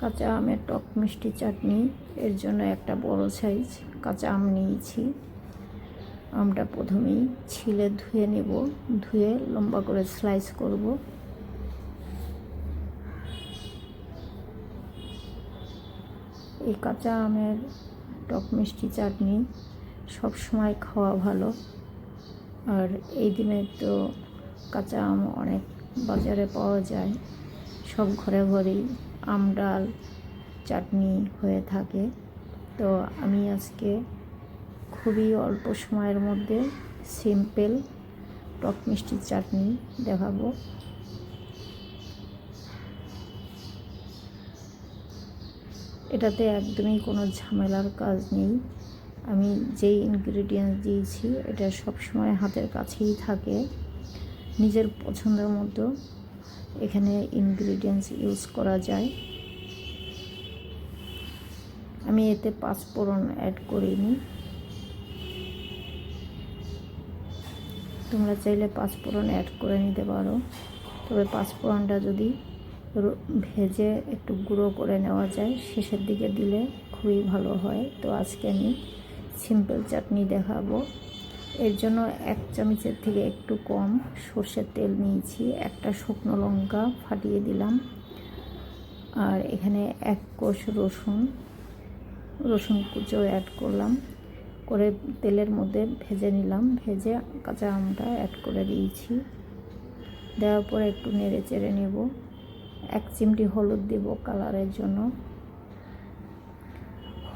কাঁচা আমের টক মিষ্টি চাটনি, এর জন্য একটা বড় সাইজ কাঁচা আম নিয়েছি। আমটা প্রথমেই ছিলে ধুয়ে নেব, ধুয়ে লম্বা করে স্লাইস করব। এই কাঁচা আমের টক মিষ্টি চাটনি সব সময় খাওয়া ভালো। আর এই দিনে তো কাঁচা আম অনেক বাজারে পাওয়া যায়। সব ঘরে ঘরেই আম, ডাল, চাটনি হয়ে থাকে। তো আমি আজকে খুবই অল্প সময়ের মধ্যে সিম্পল টক মিষ্টির চাটনি দেখাবো। এটাতে একদমই কোনো ঝামেলার কাজ নেই। আমি যেই ইনগ্রিডিয়েন্টস দিয়েছি, এটা সবসময় হাতের কাছেই থাকে। নিজের পছন্দের মতো এখানে ইনগ্রিডিয়েন্টস ইউজ করা যায়। আমি এতে পাঁচফোড়ন অ্যাড করিনি। তোমরা চাইলে পাঁচফোড়ন অ্যাড করে নিতে পারো। তবে পাঁচফোড়নটা যদি ভেজে একটু গুঁড়ো করে নেওয়া যায়, শেষের দিকে দিলে খুবই ভালো হয়। তো আজকে আমি সিম্পল চাটনি দেখাবো। এর জন্য এক চামচের থেকে একটু কম সর্ষের তেল নিয়েছি, একটা শুকনো লঙ্কা ফাটিয়ে দিলাম। আর এখানে এক কোষ রসুন রসুন কুচো অ্যাড করলাম। করে তেলের মধ্যে ভেজে নিলাম, ভেজে কাঁচা আমটা অ্যাড করে দিয়েছি। দেওয়ার পরে একটু নেড়ে চেড়ে নেব। এক চিমটি হলুদ দেব কালারের জন্য।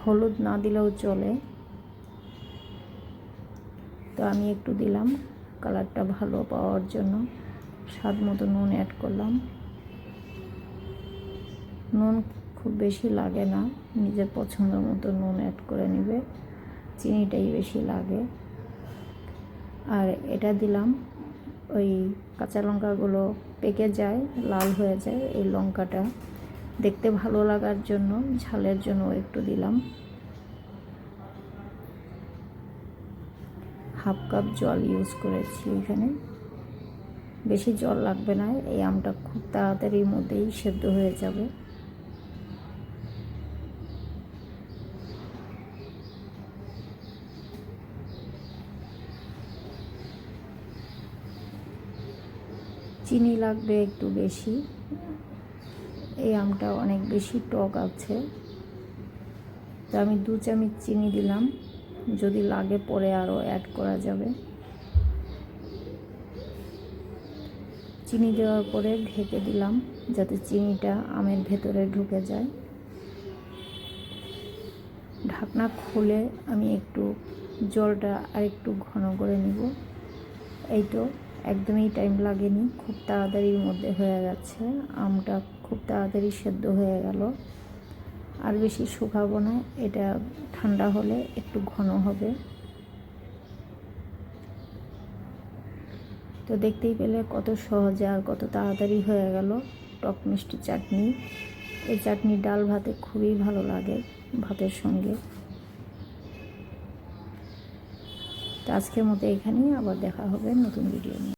হলুদ না দিলেও চলে। তো আমি একটু দিলাম। কালারটা ভালো পাওয়ার জন্য। স্বাদ মতো নুন অ্যাড করলাম। নুন খুব বেশি লাগে না। নিজের পছন্দ মতো নুন অ্যাড করে নেবে। চিনিটাই বেশি লাগে। আর এটা দিলাম। ওই কাঁচা লঙ্কাগুলো পেকে যায়, লাল হয়ে যায় এই লঙ্কাটা। দেখতে ভালো লাগার জন্য, ঝালের জন্য একটু দিলাম। হাফ কাপ জল ইউজ করেছি এখানে। বেশি জল লাগবে না, এই আমটা খুব তাড়াতাড়ির মধ্যেই সেদ্ধ হয়ে যাবে। চিনি লাগবে একটু বেশি। এই আমটা অনেক বেশি টক আছে। তো আমি দু চামচ চিনি দিলাম। যদি লাগে পরে আরও অ্যাড করা যাবে। চিনি দেওয়ার পরে ঢেকে দিলাম, যাতে চিনিটা আমের ভেতরে ঢুকে যায়। ঢাকনা খুলে আমি একটু জলটা আর একটু ঘন করে নিব। এই তো, একদমই টাইম লাগেনি, খুব তাড়াতাড়ির মধ্যে হয়ে গেছে। আমটা খুব তাড়াতাড়ি সেদ্ধ হয়ে গেল। আর বেশি শুকাবো না, এটা ঠান্ডা হলে একটু ঘন হবে। তো দেখতেই পেলে কত সহজে আর কত তাড়াতাড়ি হয়ে গেল টক মিষ্টি চাটনি। এই চাটনি ডাল ভাতে খুবই ভালো লাগে ভাতের সঙ্গে। তো আজকের মতো এখানেই, আবার দেখা হবে নতুন ভিডিও নিয়ে।